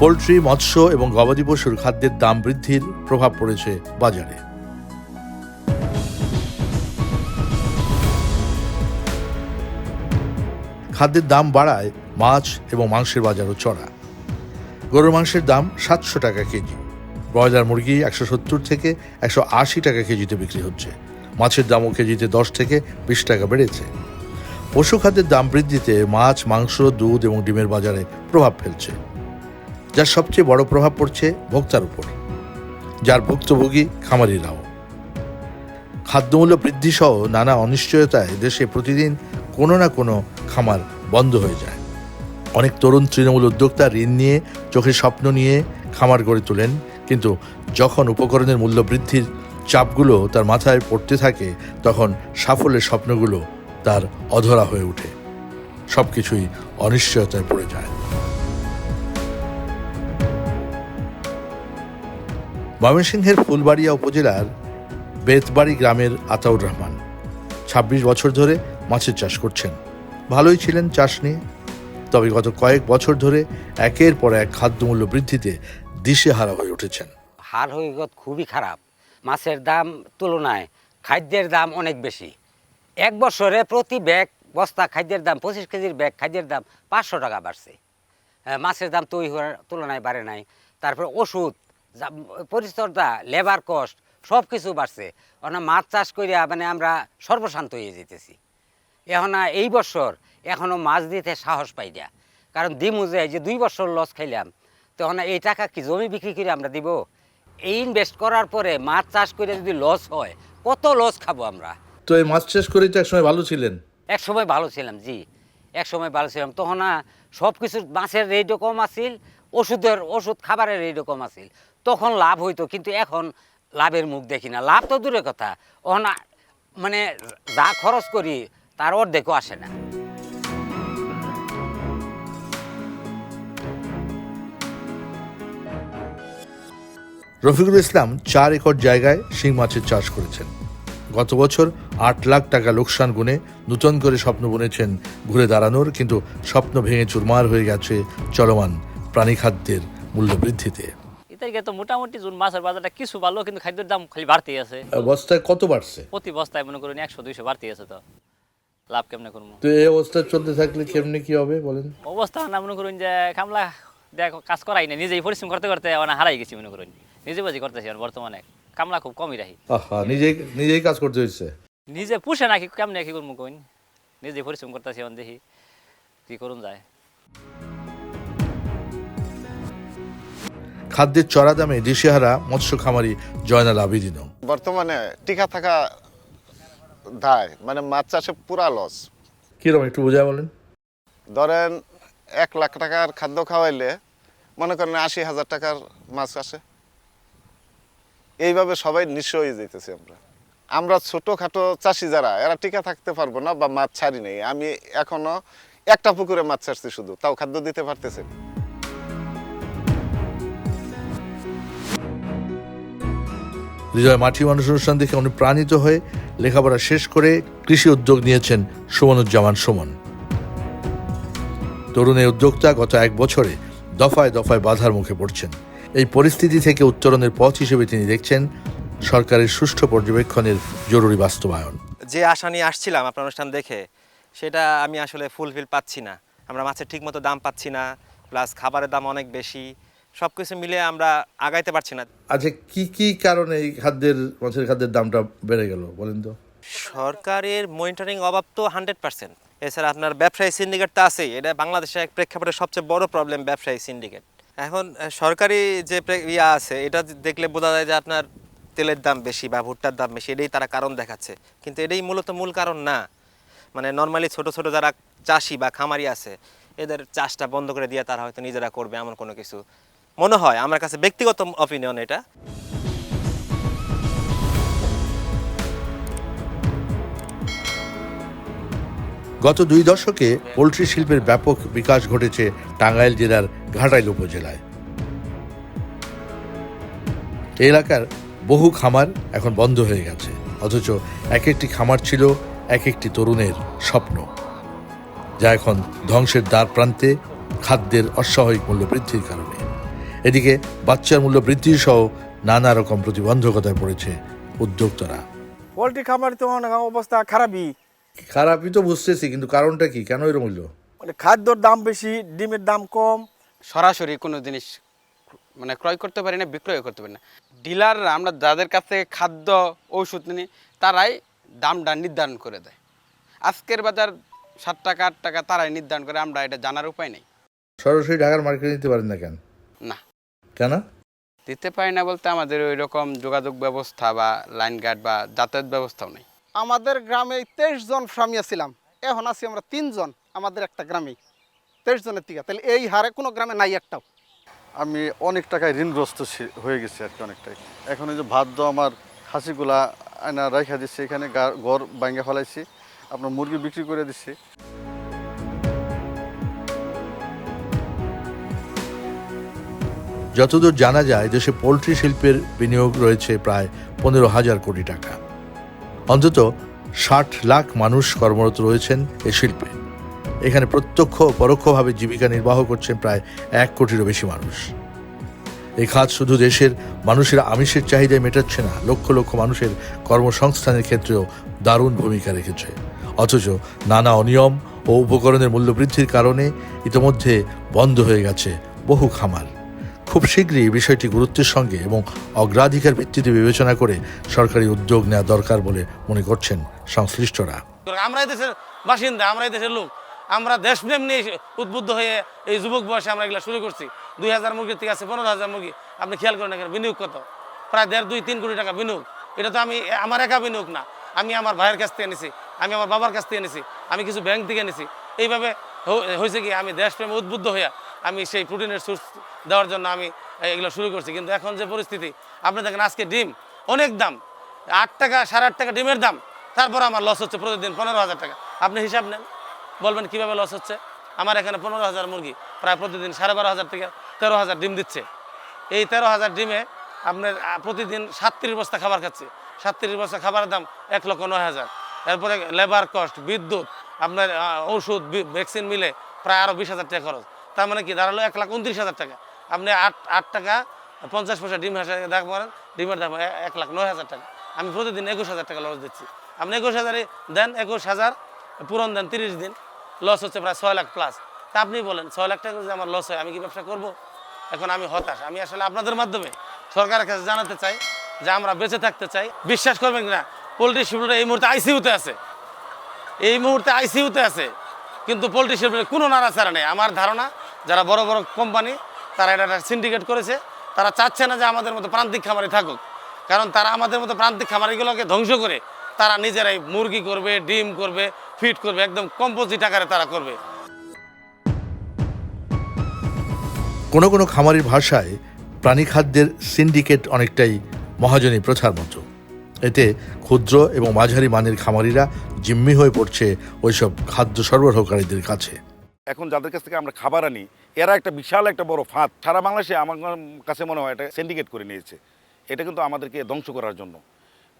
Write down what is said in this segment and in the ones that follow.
Poultry, মৎস্য এবং গবাদি পশুর খাদ্যের দাম বৃদ্ধির প্রভাব পড়েছে বাজারে। খাদ্যের দাম বাড়ায় মাছ এবং মাংসের বাজারও চড়া। গরুর মাংসের দাম সাতশো টাকা কেজি। ব্রয়লার মুরগি একশো সত্তর থেকে একশো আশি টাকা কেজিতে বিক্রি হচ্ছে। মাছের দামও কেজিতে দশ থেকে বিশ টাকা বেড়েছে। পশু খাদ্যের দাম বৃদ্ধিতে মাছ, মাংস, দুধ এবং ডিমের বাজারে প্রভাব ফেলছে। যার সবচেয়ে বড় প্রভাব পড়ছে ভোক্তার উপর, যার ভুক্তভোগী খামারিরাও। খাদ্যমূল্য বৃদ্ধি সহ নানা অনিশ্চয়তায় দেশে প্রতিদিন কোনো না কোনো খামার বন্ধ হয়ে যায়। অনেক তরুণ তৃণমূল উদ্যোক্তা ঋণ নিয়ে চোখের স্বপ্ন নিয়ে খামার গড়ে তোলেন, কিন্তু যখন উপকরণের মূল্য বৃদ্ধির চাপগুলো তার মাথায় পড়তে থাকে, তখন সাফল্যের স্বপ্নগুলো তার অধরা হয়ে ওঠে। সব কিছুই অনিশ্চয়তায় পড়ে যায়। ময়মনসিংহের ফুলবাড়িয়া উপজেলার বেতবাড়ি গ্রামের আতাউর রহমান। ২৬ বছর ধরে মাছের চাষ করছেন। ভালোই ছিলেন চাষ নিয়ে। তবে গত কয়েক বছর ধরে একের পর এক খাদ্যমূল্য বৃদ্ধিতে দিশেহারা হয়ে উঠেছেন। হার হইগত খুবই খারাপ। মাছের দাম তুলনায় খাদ্যের দাম অনেক বেশি। এক বছরে প্রতি ব্যাগ বস্তা খাদ্যের দাম পঁচিশ কেজির ব্যাগ খাদ্যের দাম পাঁচশো টাকা বাড়ছে। হ্যাঁ, মাছের দাম তৈরি হওয়ার তুলনায় বাড়ে নাই। তারপরে ওষুধ পরিচর্যা লেবার কস্ট সব কিছু বাড়ছে। ওনা মাছ চাষ করিয়া মানে আমরা সর্বশান্ত হয়ে যেতেছি এখন এই বছর এখনও মাছ দিতে সাহস পাই না। কারণ দিমু যে যে দুই বছর লস খাইলাম তখন এই টাকা কি জমি বিক্রি করে আমরা দিব? এই ইনভেস্ট করার পরে মাছ চাষ করে যদি লস হয় কত লস খাব আমরা? তো এই মাছ চাষ করেই তো একসময় ভালো ছিলেন? এক সময় ভালো ছিলাম জি। এক সময় ভালো ছিলাম। তখন সব কিছু মাছের রেটও কম আছিল ওষুধের ওষুধ খাবারের রেটও কম আছিল। তখন লাভ হইতো, কিন্তু এখন লাভের মুখ দেখি না। লাভ তো দূরের কথা। ওখান মানে যা খরচ করি, তার অর্ধেকও আসে না। রফিকুল ইসলাম চার একর জায়গায় শিং মাছের চাষ করেছেন। গত বছর আট লাখ টাকা লোকসান গুনে নূতন করে স্বপ্ন বুনেছেন ঘুরে দাঁড়ানোর, কিন্তু স্বপ্ন ভেঙে চুরমার হয়ে গেছে চলমান প্রাণী খাদ্যের মূল্য তো মোটামুটি জুন মাছের বাজারটা কিছু ভালো কিন্তু খাদ্যের দাম খালি বাড়তেই আছে। অবস্থায় কত বাড়ছে? প্রতি বস্তায় মনে করুন একশো দুইশো বাড়তেই আছে তো। লাভ কেমনে করব? তো এই অবস্থা চলতে থাকলে কেমনি কি হবে বলেন? অবস্থা না মনে করুন যে কামলা দেখ কাজ করাই না নিজেই পরিশ্রম করতে করতে মানে হারাই গেছি মনে করুন। নিজে বাজি করতেছি বর্তমানে। কামলা খুব কমই রাখি নিজেই নিজেই কাজ করতে হচ্ছে নিজে পুষে নাকি কেমনে কি করব কইন? নিজে পরিশ্রম করতেছি এখন দেখি কি করুন যায়। খাদ্যের চড়া দামে দিশেহারা মৎস্য খামারি জয়নাল আবিদিনও। বর্তমানে টিকা থাকা দায় মানে মাছ চাষে পুরা লস কীরকম একটু বোঝায় বলেন? ধরেন এক লাখ টাকার খাদ্য খাওয়াইলে মনে করেন আশি হাজার টাকার মাছ আসে। এইভাবে সবাই নিঃস্ব হয়ে যেতেছি আমরা। আমরা ছোটোখাটো চাষি যারা এরা টিকা থাকতে পারব না বা মাছ ছাড়ি নেই। আমি এখনও একটা পুকুরে মাছ ছাড়ছি শুধু তাও খাদ্য দিতে পারতেছি হৃদয় মাটি মানুষ অনুষ্ঠান দেখে অনুপ্রাণিত হয়ে লেখাপড়া শেষ করে কৃষি উদ্যোগ নিয়েছেন সুমনুজ্জামান সুমন। তরুণ এই উদ্যোক্তা গত এক বছরে দফায় দফায় বাধার মুখে পড়ছেন। এই পরিস্থিতি থেকে উত্তরণের পথ হিসেবে তিনি দেখছেন সরকারের সুষ্ঠু পর্যবেক্ষণের জরুরি বাস্তবায়ন। যে আশা নিয়ে আসছিলাম আপনার অনুষ্ঠান দেখে, সেটা আমি আসলে ফুলফিল পাচ্ছি না। আমরা মাছের ঠিকমতো দাম পাচ্ছি না প্লাস খাবারের দাম অনেক বেশি। সব কিছু মিলে আমরা আগাইতে পারছি না। আচ্ছা কি কি কারণে এই খাদ্যের মাছের খাদ্যের দামটা বেড়ে গেল বলেন তো? সরকারের মনিটরিং অভাব তো হান্ড্রেড পার্সেন্ট এছাড়া আপনার ব্যবসায়ী সিন্ডিকেট তো আছেই। এটা বাংলাদেশের এক প্রেক্ষাপটে সবচেয়ে বড় প্রবলেম ব্যবসায়ী সিন্ডিকেট এখন সরকারি যে ইয়া আছে এটা দেখলে বোঝা যায় যে আপনার তেলের দাম বেশি বা ভুট্টার দাম বেশি এটাই তারা কারণ দেখাচ্ছে। কিন্তু এটাই মূলত মূল কারণ না। মানে নর্মালি ছোট ছোট যারা চাষি বা খামারি আছে এদের চাষটা বন্ধ করে দিয়ে তারা হয়তো নিজেরা করবে এমন কোনো কিছু। মনে হয়, আমার কাছে ব্যক্তিগত অপিনিয়ন এটা। গত দুই দশকে পোলট্রি শিল্পের ব্যাপক বিকাশ ঘটেছে টাঙ্গাইল জেলার ঘাটাইল উপজেলায়। এলাকার বহু খামার এখন বন্ধ হয়ে গেছে, অথচ এক একটি খামার ছিল এক একটি তরুণের স্বপ্ন, যা এখন ধ্বংসের দ্বার প্রান্তে খাদ্যের অস্বাভাবিক মূল্য বৃদ্ধির কারণে। এদিকে বাচ্চার মূল্য বৃদ্ধি সহ নানা রকম প্রতিবন্ধকতায় পড়েছে উদ্যোক্তারা। পোলট্রি খামার তো অনেক অবস্থা খারাপই। খারাপই তো বুঝতেছি কিন্তু কারণটা কি? কেন এর মূল্য? মানে খাদ্যর দাম বেশি ডিমের দাম কম। সরাসরি কোনো জিনিস মানে ক্রয় করতে পারি না বিক্রয় করতে পারি না। ডিলাররা আমরা যাদের কাছ থেকে খাদ্য ঔষধ নিই তারাই দামটা নির্ধারণ করে দেয়। আজকের বাজার সাত টাকা আট টাকা তারাই নির্ধারণ করে আমরা এটা জানার উপায় নেই। সরাসরি ঢাকার মার্কেটে নিতে পারেন না কেন? না। কেন? দিতে পারি না বলতে আমাদের ওই রকম যোগাযোগ ব্যবস্থা বা লাইন গার্ড বা যাতায়াত ব্যবস্থাও নেই। আমাদের গ্রামে তেইশ জন স্বামী ছিলাম এখন আছি আমরা তিনজন আমাদের একটা গ্রামে। তেইশ জনের থেকে তাহলে এই হারে কোনো গ্রামে নাই একটাও। আমি অনেক টাকায় ঋণগ্রস্ত হয়ে গেছি আর কি অনেকটাই। এখন এই যে ভাদ্য আমার খাসিগুলা আয়না রাখা দিচ্ছি এখানে গা- ঘর ভাঙ্গা ফেলাইছি আপনার মুরগি বিক্রি করে দিচ্ছি যতদূর জানা যায়, দেশে পোলট্রি শিল্পের বিনিয়োগ রয়েছে প্রায় পনেরো হাজার কোটি টাকা। অন্তত ষাট লাখ মানুষ কর্মরত রয়েছেন এই শিল্পে। এখানে প্রত্যক্ষ ও পরোক্ষভাবে জীবিকা নির্বাহ করছেন প্রায় এক কোটিরও বেশি মানুষ। এই খাত শুধু দেশের মানুষের আমিষের চাহিদা মেটাচ্ছে না, লক্ষ লক্ষ মানুষের কর্মসংস্থানের ক্ষেত্রেও দারুণ ভূমিকা রেখেছে। অথচ নানা অনিয়ম ও উপকরণের মূল্য বৃদ্ধির কারণে ইতোমধ্যে বন্ধ হয়ে গেছে বহু খামার। খুব শীঘ্রই বিষয়টি গুরুত্বের সঙ্গে এবং অগ্রাধিকার ভিত্তিতে বিবেচনা করে সরকারি উদ্যোগ নেওয়া দরকার বলে মনে করছেন সংশ্লিষ্টরা। আমরা দেশের বাসিন্দা, আমরা দেশের লোক। আমরা দেশপ্রেম নিয়ে উদ্বুদ্ধ হয়ে এই যুবক বয়সে আমরা এগুলো শুরু করছি। দুই হাজার মুরগির থেকে আছে পনেরো হাজার মুরগি। আপনি খেয়াল করেন এখানে বিনিয়োগ কত? প্রায় দেড়, দুই, তিন কোটি টাকা বিনিয়োগ। এটা তো আমি, আমার একা বিনিয়োগ না। আমি আমার ভাইয়ের কাছ থেকে নিছি আমি আমার বাবার কাছ থেকে নিছি আমি কিছু ব্যাংক থেকে নিছি এইভাবে হয়েছে কি আমি দেশপ্রেমে উদ্বুদ্ধ হয়ে আমি সেই প্রোটিনের সোর্স দেওয়ার জন্য আমি এগুলো শুরু করছি। কিন্তু এখন যে পরিস্থিতি, আপনি দেখেন আজকে ডিম, অনেক দাম। আট টাকা, সাড়ে আট টাকা ডিমের দাম। তারপর আমার লস হচ্ছে প্রতিদিন পনেরো হাজার টাকা। আপনি হিসাব নেন। বলবেন কীভাবে লস হচ্ছে? আমার এখানে পনেরো হাজার মুরগি, প্রায় প্রতিদিন সাড়ে বারো হাজার থেকে তেরো হাজার ডিম দিচ্ছে। এই তেরো হাজার ডিমে আপনার প্রতিদিন সাতত্রিশ বস্তা খাবার খাচ্ছে। সাতত্রিশ বস্তা খাবারের দাম এক লক্ষ নয় হাজার। এরপরে লেবার কস্ট বিদ্যুৎ, আপনার ওষুধ, ভ্যাকসিন মিলে প্রায় আরও বিশ হাজার টাকা খরচ। তার মানে কি, দাঁড়াল এক লাখ উনত্রিশ হাজার টাকা। আপনি আট আট টাকা, পঞ্চাশ পয়সা ডিম হাসা দেখ পারেন ডিমের দাম এক লাখ নয় হাজার টাকা। আমি প্রতিদিন একুশ হাজার টাকা লস দিচ্ছি। আপনি একুশ হাজারই দেন, একুশ হাজার পূরণ দেন তিরিশ দিন লস হচ্ছে প্রায় ছয় লাখ প্লাস তা আপনি বলেন, ছয় লাখ টাকা যদি আমার লস হয়, আমি কি ব্যবসা করব? এখন আমি হতাশ। আমি আসলে আপনাদের মাধ্যমে সরকারের কাছে জানাতে চাই যে আমরা বেঁচে থাকতে চাই। বিশ্বাস করবেন না পোলট্রি শিল্পটা এই মুহূর্তে আইসিউতে আছে। এই মুহূর্তে আইসিউতে আছে। কিন্তু পোলট্রি শিল্পের কোনো নাড়াচাড়া নেই। আমার ধারণা, যারা বড় বড় কোম্পানি তারা এটা সিন্ডিকেট করেছে। তারা চাচ্ছে না যে আমাদের মতো প্রান্তিক খামারি থাকুক। কারণ তারা আমাদের মতো প্রান্তিক খামারিগুলোকে ধ্বংস করে তারা নিজেরাই মুরগি করবে, ডিম করবে ফিট করবে, একদম কম্পোজিট আকারে তারা করবে। কোনো কোনো খামারের ভাষায় প্রাণী খাদ্যের সিন্ডিকেট অনেকটাই মহাজনী প্রথার মতো। এতে ক্ষুদ্র এবং মাঝারি মানের খামারিরা জিম্মি হয়ে পড়ছে ওইসব খাদ্য সরবরাহকারীদের কাছে। এখন যাদের কাছ থেকে আমরা খাবার আনি, এরা একটা বিশাল একটা বড় ফাঁদ। সারা বাংলাদেশে আমার কাছে মনে হয় এটা সিন্ডিকেট করে নিয়েছে। এটা কিন্তু আমাদেরকে ধ্বংস করার জন্য।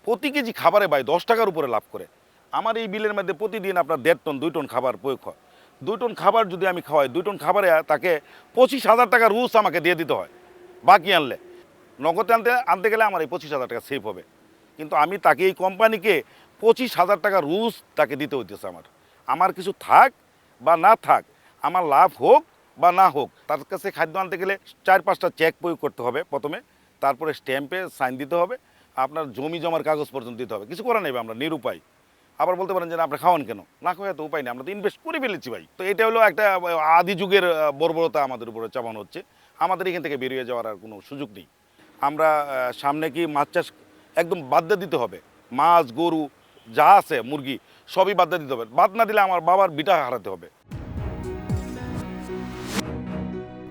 প্রতি কেজি খাবারে ভাই দশ টাকার উপরে লাভ করে। আমার এই বিলের মধ্যে প্রতিদিন আপনার দেড় টন, দুই টন খাবার প্রয়োগ হয়। দুই টন খাবার যদি আমি খাওয়াই, দুই টন খাবারে তাকে পঁচিশ হাজার টাকা রুস আমাকে দিয়ে দিতে হয়। বাকি আনলে। নগদে আনতে আনতে গেলে আমার এই পঁচিশ হাজার টাকা সেভ হবে। কিন্তু আমি তাকে এই কোম্পানিকে পঁচিশ হাজার টাকা রুস তাকে দিতে হইতেছে আমার। আমার কিছু থাক বা না থাক আমার লাভ হোক বা না হোক, তার কাছে খাদ্য আনতে গেলে চার পাঁচটা চেক প্রয়োগ করতে হবে প্রথমে, তারপরে স্ট্যাম্পে সাইন দিতে হবে, আপনার জমি জমার কাগজ পর্যন্ত দিতে হবে, কিছু করা নেবে আমরা, নিরুপায়। আবার বলতে পারেন যে আপনি খাওয়ান কেন? না খাওয়া তো উপায় নেই, আমরা তো ইনভেস্ট করে ফেলেছি ভাই। তো এটা হলো একটা আদি যুগের বর্বরতা আমাদের উপরে চাপানো হচ্ছে। আমাদের এখান থেকে বেরিয়ে যাওয়ার আর কোনো সুযোগ নেই। আমরা সামনে কি মাছ চাষ একদম বাদ দিতে হবে? মাছ, গরু, যা আছে, মুরগি, সবই বাদ দিতে হবে। বাদ না দিলে আমার বাবার বিটা হারাতে হবে।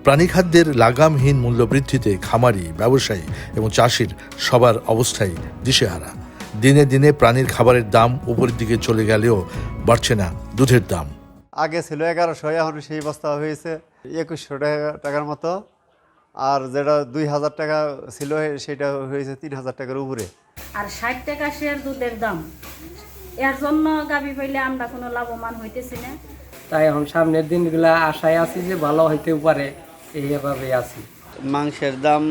প্রাণীখাদ্যের লাগামহীন মূল্য বৃদ্ধিতে খামারি ব্যবসায়ী এবং চাষির সবার অবস্থাই দিশেহারা। দিনে দিনে প্রাণীর খাবারের দাম উপরের দিকে চলে গেলেও বাড়ছে না দুধের দাম। আগে ছিল এগারোশো এখন সেই বস্তা হয়েছে একুশশো টাকা টাকার মতো। আর যেটা দুই হাজার টাকা ছিল সেটা হয়েছে তিন হাজার টাকার উপরে। আর ষাট টাকা শেয়ার দুধের দাম। এর জন্য গাবি পাইলে আমরা কোনো লাভবান হইতেছি না। তাই এখন সামনের দিনগুলা আশায় আছি যে ভালো হইতে পারে। এইভাবে আছি। মাংসের দাম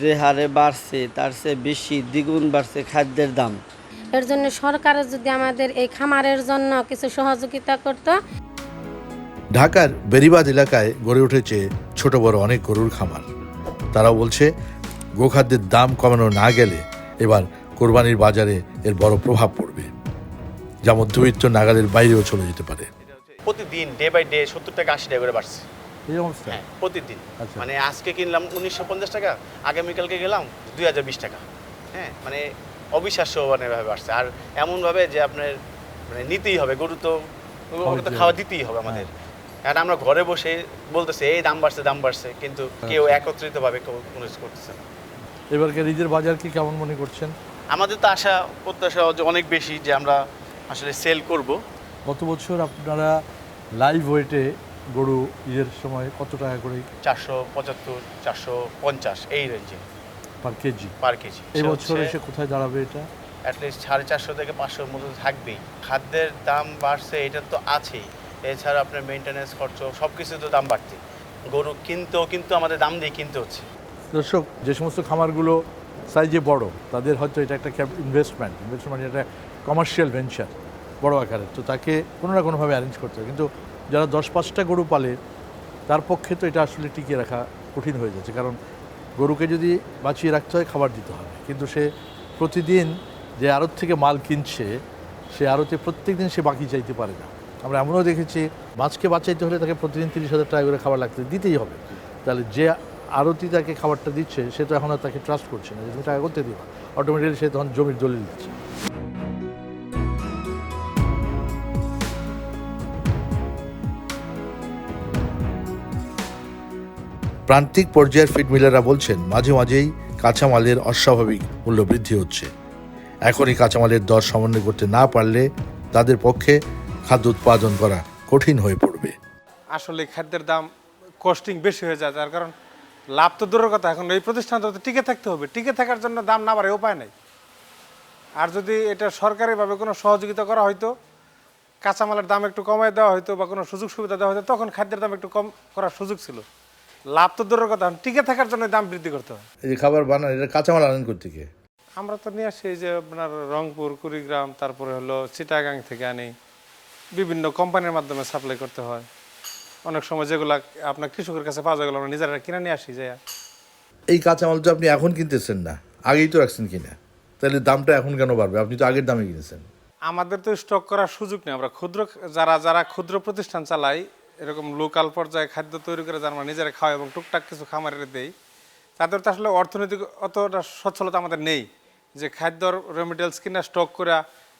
যে হারে বাড়ছে তার চেয়ে বেশি দ্বিগুণ বাড়ছে খাদ্যের দাম। এর জন্য সরকারের যদি আমাদের এই খামারের জন্য কিছু সহযোগিতা করতো। ঢাকার বেরিবাদ এলাকায় গড়ে উঠেছে ছোট বড় অনেক গরুর খামার। তারা বলছে গোখাদ্যের দাম কমানো না গেলে এবার কোরবানির বাজারে এর বড় প্রভাব পড়বে। যা মধ্যবিত্ত নাগালের বাইরেও চলে যেতে পারে। প্রতিদিন ডে বাই ডে সত্তর টাকা আশি টাকা করে বাড়ছে। এই অবস্থা? হ্যাঁ প্রতিদিন। আচ্ছা। মানে আজকে কিনলাম উনিশশো পঞ্চাশ টাকা আগামীকালকে গেলাম দুই হাজার বিশ টাকা। হ্যাঁ মানে অবিশ্বাস্য মানে ভাবে বাড়ছে আর এমনভাবে যে আপনার মানে নিতেই হবে গরু তো ওকে তো খাওয়া দিতেই হবে আমাদের। আর আমরা ঘরে বসে বলতেছে এই দাম বাড়ছে দাম বাড়ছে। কিন্তু কেউ একত্রিতভাবে কেউ কোনো করতেছে না। এবারকে নিজের বাজার কি কেমন মনে করছেন? আমাদের তো আশা প্রত্যাশা যে অনেক বেশি যে আমরা আসলে সেল করব। গত বছর আপনারা লাইভ ওয়েটে গরু ঈদের সময় কত টাকা করে? চারশো পঁচাত্তর চারশো পঞ্চাশ এই রেঞ্জে পার কেজি পার কেজি এই বছর এসে কোথায় দাঁড়াবে এটা? অ্যাটলিস্ট সাড়ে চারশো থেকে পাঁচশোর মধ্যে থাকবেই। খাদ্যের দাম বাড়ছে এটা তো আছেই। এছাড়া আপনার মেনটেন্যান্স খরচ সব কিছু তো দাম বাড়ছে। গরু কিনতেও কিন্তু আমাদের দাম দিয়ে কিনতে হচ্ছে। দর্শক যে সমস্ত খামারগুলো সাইজে বড় তাদের হয়তো এটা একটা ইনভেস্টমেন্ট ইনভেস্টমেন্ট এটা কমার্শিয়াল ভেঞ্চার বড় আকারের। তো তাকে কোনো না কোনোভাবে অ্যারেঞ্জ করতে হবে। কিন্তু যারা দশ পাঁচটা গরু পালে, তার পক্ষে তো এটা আসলে টিকিয়ে রাখা কঠিন হয়ে যাচ্ছে। কারণ গরুকে যদি বাঁচিয়ে রাখতে হয়, খাবার দিতে হবে। কিন্তু সে প্রতিদিন যে আড়ত থেকে মাল কিনছে, সে আড়তে প্রত্যেক দিন সে বাকি চাইতে পারে না। আমরা এমনও দেখেছি, মাছকে বাঁচাইতে হলে তাকে প্রতিদিন তিরিশ হাজার টাকা করে খাবার লাগতে দিতেই হবে। তাহলে যে আড়তি তাকে খাবারটা দিচ্ছে, সে তো এখন আর তাকে ট্রাস্ট করছে না যে তুমি টাকা করতে দিবা। অটোমেটিক্যালি সে তখন জমির দলিল দিচ্ছে। প্রান্তিক পর্যায়ের ফিড মিলাররা বলছেন, মাঝে মাঝেই কাঁচামালের অস্বাভাবিক মূল্য বৃদ্ধি হচ্ছে। এখনই কাঁচামালের দর সমন্বয় করতে না পারলে তাদের পক্ষে খাদ্য উৎপাদন করা কঠিন হয়ে পড়বে। আসলে খাদ্যের দাম কস্টিং বেশি হয়ে যায়, যার কারণ লাভ তো দূরের কথা। এখন এই প্রতিষ্ঠান তো টিকে থাকতে হবে। টিকে থাকার জন্য দাম না বাড়ে উপায় নাই। আর যদি এটা সরকারিভাবে কোনো সহযোগিতা করা হয়তো কাঁচামালের দাম একটু কমায় দেওয়া হয়তো বা কোনো সুযোগ সুবিধা দেওয়া হয়তো তখন খাদ্যের দাম একটু কম করার সুযোগ ছিল। লাভ তো দূরের কথা। টিকে থাকার জন্য দাম বৃদ্ধি করতে হয়। এই যে খাবার বানান এটা কাঁচামাল আনেন করতে গিয়ে আমরা তো নিয়ে আসি এই যে আপনার রংপুর কুড়িগ্রাম তারপরে হলো চিটাগাং থেকে আনি। বিভিন্ন কোম্পানির মাধ্যমে সাপ্লাই করতে হয়। অনেক সময় যেগুলা আপনার কৃষকের কাছে পাওয়া যায় আমরা নিজেরা কিনে নিয়ে আসি যে। এই কাঁচামাল তো আপনি এখন কিনতেছেন না আগেই তো রাখছেন কিনা? তাহলে দামটা এখন কেন বাড়বে? আপনি তো আগের দামে কিনেছেন। আমাদের তো স্টক করার সুযোগ নেই। আমরা ক্ষুদ্র যারা যারা ক্ষুদ্র প্রতিষ্ঠান চালাই এরকম লোকাল পর্যায়ে খাদ্য তৈরি করে যারা আমরা নিজেরা খাওয়া এবং টুকটাক কিছু খামারে দেই, তাদের তো আসলে অর্থনৈতিক অতটা সচ্ছলতা আমাদের নেই যে খাদ্যর রেমিডিয়ালস কিনা স্টক করে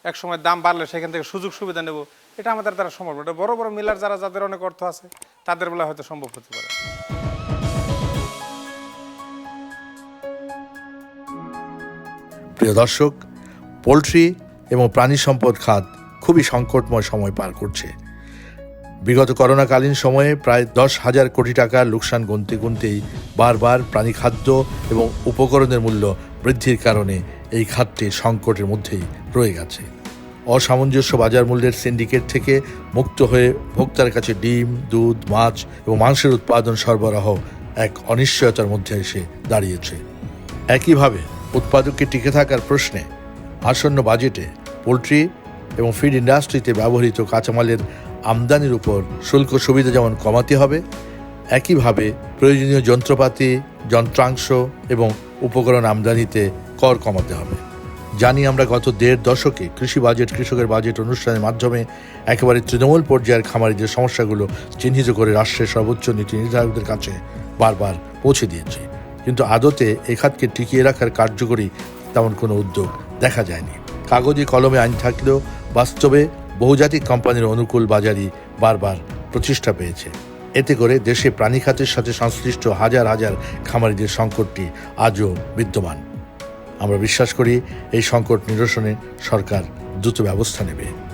এক সময় দাম বাড়লে সেখান থেকে সুযোগ সুবিধা নেব, এটা আমাদের দ্বারা সম্ভব। এটা বড় বড় মিলার যারা, যাদের অনেক অর্থ আছে, তাদের বেলা হয়তো সম্ভব হতে পারে প্রিয় দর্শক, পোলট্রি এবং প্রাণী সম্পদ খাত খুবই সংকটময় সময় পার করছে বিগত করোনাকালীন সময়ে প্রায় দশ হাজার কোটি টাকার লোকসান গুনতে গুনতেই বারবার প্রাণী খাদ্য এবং উপকরণের মূল্য বৃদ্ধির কারণে এই খাতটি সংকটের মধ্যেই রয়ে গেছে। অসামঞ্জস্য বাজার মূল্যের সিন্ডিকেট থেকে মুক্ত হয়ে ভোক্তার কাছে ডিম, দুধ, মাছ এবং মাংসের উৎপাদন সরবরাহ এক অনিশ্চয়তার মধ্যে এসে দাঁড়িয়েছে। একইভাবে উৎপাদককে টিকে থাকার প্রশ্নে আসন্ন বাজেটে পোলট্রি এবং ফিড ইন্ডাস্ট্রিতে ব্যবহৃত কাঁচামালের আমদানির উপর শুল্ক সুবিধা যেমন কমাতে হবে, একইভাবে প্রয়োজনীয় যন্ত্রপাতি, যন্ত্রাংশ এবং উপকরণ আমদানিতে কর কমাতে হবে। জানি আমরা গত দেড় দশকে কৃষি বাজেট, কৃষকের বাজেট অনুষ্ঠানের মাধ্যমে একেবারে তৃণমূল পর্যায়ের খামারিদের সমস্যাগুলো চিহ্নিত করে রাষ্ট্রের সর্বোচ্চ নীতি নির্ধারকদের কাছে বারবার পৌঁছে দিয়েছে। কিন্তু আদতে এ খাতকে টিকিয়ে রাখার কার্যকরী তেমন কোনো উদ্যোগ দেখা যায়নি। কাগজে কলমে আইন থাকলেও বাস্তবে বহুজাতিক কোম্পানির অনুকূল বাজারই বারবার প্রতিষ্ঠা পেয়েছে। এতে করে দেশে প্রাণী খাতের সাথে সংশ্লিষ্ট হাজার হাজার খামারিদের সংকটটি আজও বিদ্যমান। আমরা বিশ্বাস করি, এই সংকট নিরসনে সরকার দ্রুত ব্যবস্থা নেবে।